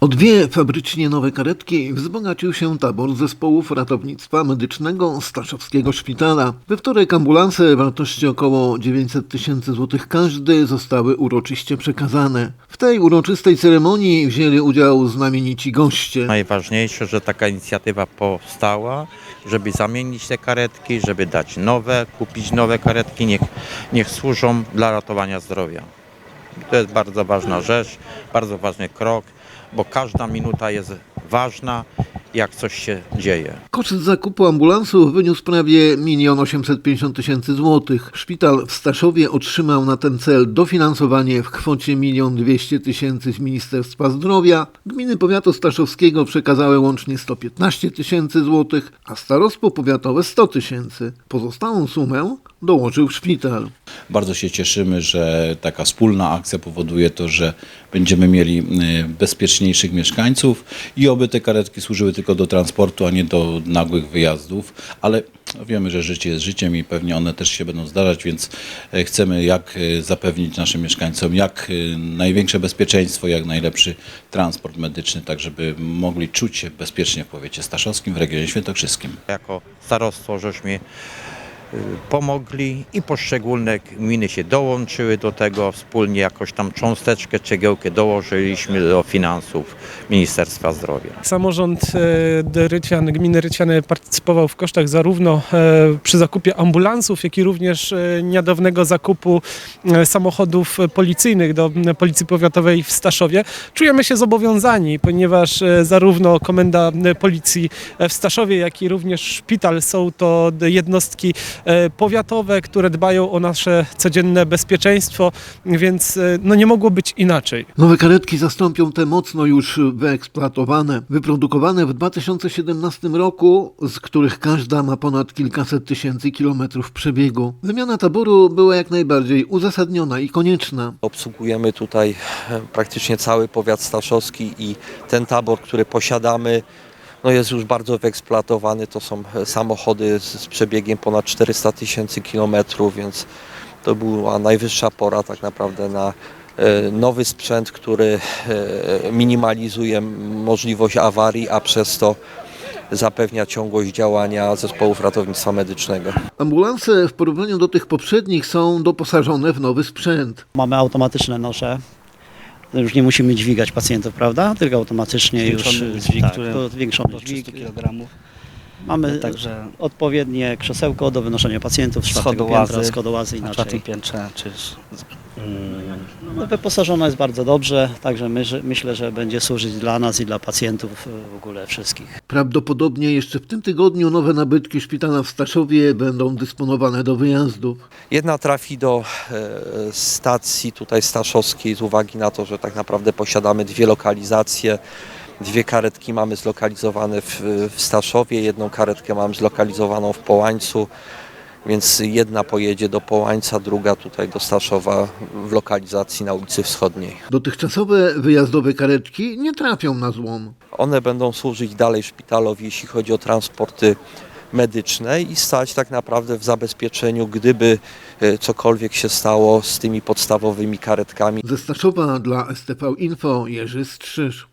O dwie fabrycznie nowe karetki wzbogacił się tabor zespołów ratownictwa medycznego Staszowskiego Szpitala. We wtorek ambulanse wartości około 900 tysięcy złotych każdy zostały uroczyście przekazane. W tej uroczystej ceremonii wzięli udział znamienici goście. Najważniejsze, że taka inicjatywa powstała, żeby zamienić te karetki, żeby dać nowe, kupić nowe karetki, niech, niech służą dla ratowania zdrowia. To jest bardzo ważna rzecz, bardzo ważny krok, bo każda minuta jest ważna, jak coś się dzieje. Koszt zakupu ambulansów wyniósł prawie 1 850 tysięcy złotych. Szpital w Staszowie otrzymał na ten cel dofinansowanie w kwocie 1 200 tysięcy z Ministerstwa Zdrowia. Gminy powiatu staszowskiego przekazały łącznie 115 tysięcy złotych, a starostwo powiatowe 100 tysięcy. Pozostałą sumę dołożył szpital. Bardzo się cieszymy, że taka wspólna akcja powoduje to, że będziemy mieli y, bezpieczniejszych mieszkańców i oby te karetki służyły tylko do transportu, a nie do nagłych wyjazdów, ale wiemy, że życie jest życiem i pewnie one też się będą zdarzać, więc e, chcemy jak e, zapewnić naszym mieszkańcom jak e, największe bezpieczeństwo, jak najlepszy transport medyczny, tak żeby mogli czuć się bezpiecznie w powiecie staszowskim, w regionie świętokrzyskim. Jako starostwo żeśmy pomogli i poszczególne gminy się dołączyły do tego wspólnie, jakoś tam cząsteczkę, cegiełkę dołożyliśmy do finansów Ministerstwa Zdrowia. Samorząd e, Rycian, gminy Ryciany partycypował w kosztach zarówno e, przy zakupie ambulansów, jak i również e, niedawnego zakupu samochodów policyjnych do Policji Powiatowej w Staszowie. Czujemy się zobowiązani, ponieważ zarówno Komenda Policji w Staszowie, jak i również szpital są to jednostki powiatowe, które dbają o nasze codzienne bezpieczeństwo, więc e, no nie mogło być inaczej. Nowe karetki zastąpią te mocno już wyeksploatowane, wyprodukowane w 2017 roku, z których każda ma ponad kilkaset tysięcy kilometrów przebiegu. Wymiana taboru była jak najbardziej uzasadniona i konieczna. Obsługujemy tutaj e, praktycznie cały powiat staszowski i ten tabor, który posiadamy, no jest już bardzo wyeksploatowany. To są e, samochody z, z przebiegiem ponad 400 tysięcy kilometrów, więc to była najwyższa pora tak naprawdę na e, nowy sprzęt, który e, minimalizuje możliwość awarii, a przez to zapewnia ciągłość działania zespołów ratownictwa medycznego. Ambulanse w porównaniu do tych poprzednich są doposażone w nowy sprzęt. Mamy automatyczne nosze. Już nie musimy dźwigać pacjentów, prawda? Tylko automatycznie Zwiększony już dźwig, tak, który to zwiększony do dźwig. 300 kg. Mamy Także odpowiednie krzesełko do wynoszenia pacjentów z czwartego schodołazy, piętra, schodołazy na inaczej. czwartym piętrze, czy No, wyposażona jest bardzo dobrze, także my, myślę, że będzie służyć dla nas i dla pacjentów e, w ogóle wszystkich. Prawdopodobnie jeszcze w tym tygodniu nowe nabytki szpitala w Staszowie będą dysponowane do wyjazdów. Jedna trafi do e, stacji tutaj staszowskiej z uwagi na to, że tak naprawdę posiadamy dwie lokalizacje. Dwie karetki mamy zlokalizowane w, w Staszowie, jedną karetkę mam zlokalizowaną w Połańcu, więc jedna pojedzie do Połańca, druga tutaj do Staszowa w lokalizacji na ulicy Wschodniej. Dotychczasowe wyjazdowe karetki nie trafią na złom. One będą służyć dalej szpitalowi, jeśli chodzi o transporty medyczne i stać tak naprawdę w zabezpieczeniu, gdyby e, cokolwiek się stało z tymi podstawowymi karetkami. Ze Staszowa dla STV Info Jerzy Strzyż.